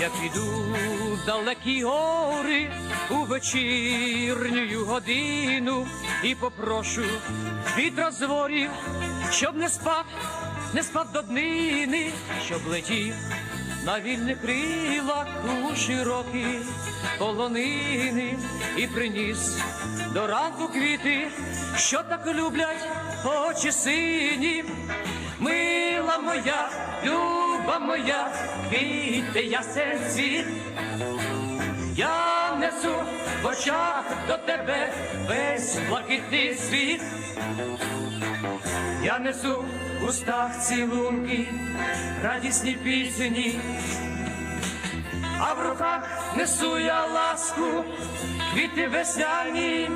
Я піду в далекі гори у вечірню годину і попрошу від розворів, щоб не спав, не спав до днини, щоб летів на вільних крилах у широкі полонини і приніс до ранку квіти, що так люблять очі сині, мила моя. Люблю Люба моя, квіти ясен світ, я несу в очах до тебе весь блакитний світ, я несу в устах цілунки, радісні пісні, а в руках несу я ласку, квіти весняні,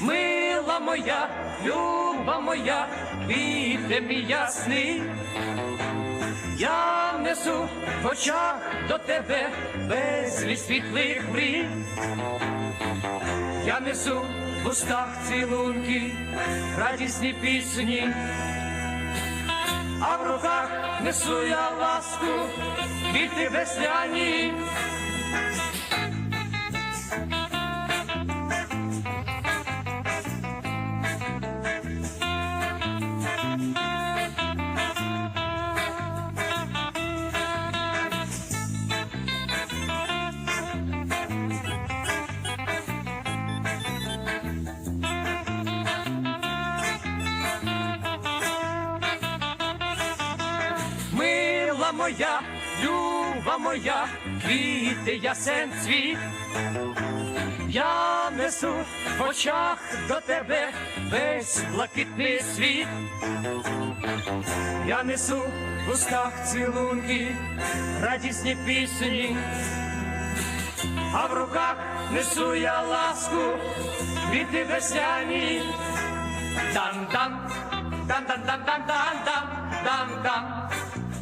мила моя, люба моя, квіти мій ясний красу в очах до тебе безліч світлих мрій, я несу в устах цілунки, радісні пісні, а в руках несу я ласку, від тебе, сляні. моя, люба моя, квіти ясен цвіт, я несу в очах до тебе весь блакитний світ, я несу в устах цілунки, радісні пісні, а в руках несу я ласку від весняні. Дан-дан, дан-дан-дан-дан-дан-дан-дан.